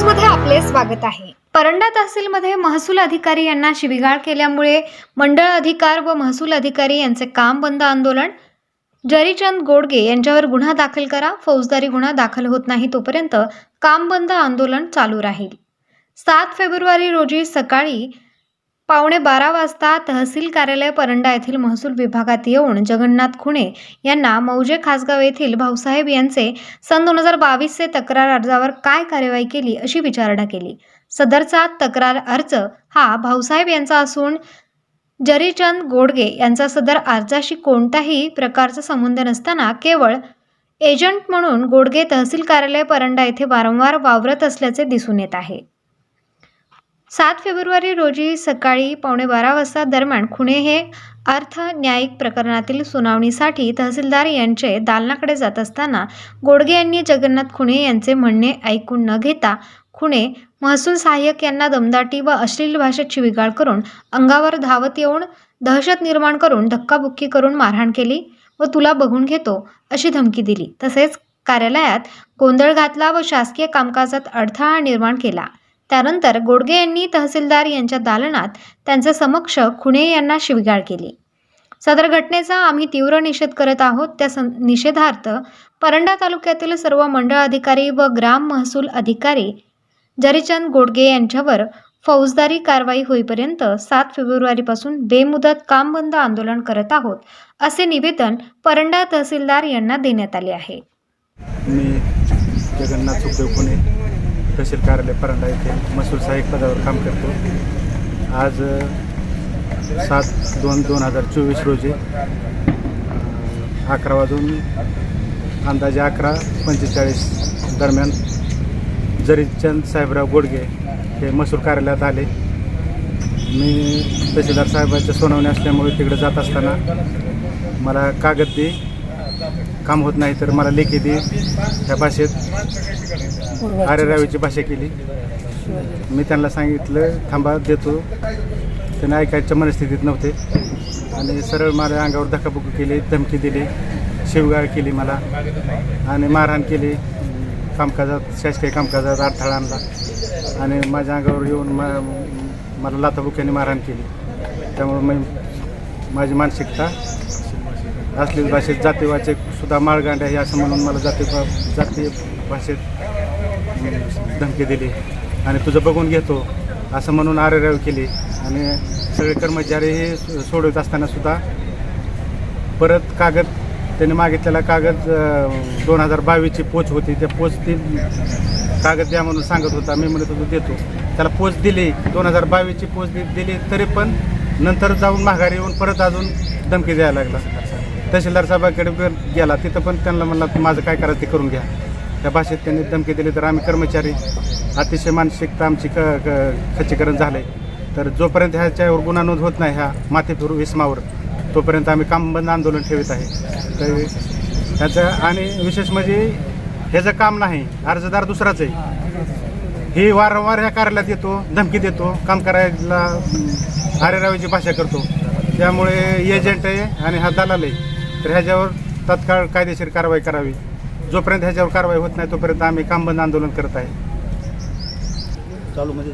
स्वागत आहे. परंडा तहसीलमध्ये महसूल अधिकारी यांना शिबिगाळ केल्यामुळे मंडळ अधिकार व महसूल अधिकारी यांचे काम बंद आंदोलन. जरीचंद गोडगे यांच्यावर गुन्हा दाखल करा फौजदारी गुन्हा दाखल होत नाही तोपर्यंत काम बंद आंदोलन चालू राहील. सात फेब्रुवारी रोजी सकाळी पावणे बारा वाजता तहसील कार्यालय परंडा येथील महसूल विभागात येऊन जगन्नाथ खुणे यांना मौजे खासगाव येथील भाऊसाहेब यांचे सन दोन हजार बावीसचे तक्रार अर्जावर काय कार्यवाही केली अशी विचारणा केली. सदरचा तक्रार अर्ज हा भाऊसाहेब यांचा असून जरीचंद गोडगे यांचा सदर अर्जाशी कोणताही प्रकारचा संबंध नसताना केवळ एजंट म्हणून गोडगे तहसील कार्यालय परंडा येथे वारंवार वावरत असल्याचे दिसून येत आहे. सात फेब्रुवारी रोजी सकाळी पावणे बारा वाजता दरम्यान खुणे हे अर्थ न्यायिक प्रकरणातील सुनावणीसाठी तहसीलदार यांचे दालनाकडे जात असताना गोडगे यांनी जगन्नाथ खुणे यांचे म्हणणे ऐकून न घेता खुणे महसूल सहाय्यक यांना दमदाटी व अश्लील भाषेत शिविगाळ करून अंगावर धावत येऊन दहशत निर्माण करून धक्काबुक्की करून मारहाण केली व तुला बघून घेतो अशी धमकी दिली. तसेच कार्यालयात गोंधळ घातला व शासकीय कामकाजात अडथळा निर्माण केला. त्यानंतर गोडगे यांनी तहसीलदार यांच्या दालनात त्यांचे समक्ष खुणे यांना शिवीगाळ केली. सदर घटनेचा आम्ही तीव्र निषेध करत आहोत. त्या सं निषेधार्थ परंडा तालुक्यातील सर्व मंडळ अधिकारी व ग्राम महसूल अधिकारी जरीचंद गोडगे यांच्यावर फौजदारी कारवाई होईपर्यंत सात फेब्रुवारीपासून बेमुदत काम बंद आंदोलन करत आहोत असे निवेदन परंडा तहसीलदार यांना देण्यात आले आहे. मी जगन्नाथ सुखदेव पुणे तहसील कार्यालय परंडा येथे महसूल सहाय्यक पदावर काम करतो. आज सात दोन दोन हजार चोवीस रोजी अकरा वाजून अंदाजे अकरा पंचेचाळीस दरम्यान जरीचंद साहेबराव गोडगे हे महसूल कार्यालयात आले. मी तहसीलदार साहेबांच्या सोनावणी असल्यामुळे तिकडे जात असताना मला कागद दे काम होत नाही तर मला लेखी दे. त्या भाषेत आरेरावीची भाषा केली. मी त्यांना सांगितलं थांबा देतो. त्याने ऐकायच्या मनस्थितीत नव्हते. आणि सरळ माझ्या अंगावर धक्काबुक्की केली धमकी दिली शिवगाळ केली मला. आणि मारहाण केली. कामकाजात शासकीय कामकाजात अडथळा आणला. आणि माझ्या अंगावर येऊन मा मला लाथाबुक्याने मारहाण केली. त्यामुळे मी माझी मानसिकता असलेली भाषेत जातीवाचक सुद्धा माळगांड्या आहे असं म्हणून मला जाती जातीय भाषेत धमकी दिली. आणि तुझं बघून घेतो असं म्हणून आरेराव केली. आणि सगळे कर्मचारी हे सोडवत असताना सुद्धा परत कागद त्याने मागितलेला कागद दोन हजार बावीसची पोच होती. त्या पोच ती कागद द्या म्हणून सांगत होता. मी म्हणत होतो देतो. त्याला पोच दिली. दोन हजार बावीसची पोच दि- दिली तरी पण नंतर जाऊन माघारी येऊन परत अजून धमकी द्यायला लागला. तहसीलदार साहेबाकडे पण गेला तिथं पण त्यांना म्हणला माझं काय करायचं ते करून घ्या. त्या भाषेत त्यांनी धमकी दिली तर आम्ही कर्मचारी अतिशय मानसिकता आमची क क- खच्चीकरण आहे तर जोपर्यंत ह्याच्यावर गुन्हा नोंद होत नाही ह्या माथेपूर विस्मावर तोपर्यंत आम्ही काम बंद आंदोलन ठेवत आहे. तर ह्याचं आणि विशेष म्हणजे ह्याचं काम नाही अर्जदार दुसराच आहे. हे वारंवार ह्या कार्यालयात येतो धमकी देतो काम करायला आरेरावीची भाषा करतो. त्यामुळे एजंट आहे आणि हा दलाल आहे. तर ह्याच्यावर तत्काळ कायदेशीर कारवाई करावी. जोपर्यंत ह्याच्यावर कारवाई होत नाही तोपर्यंत आम्ही काम बंद आंदोलन करत आहे. चालू म्हणजे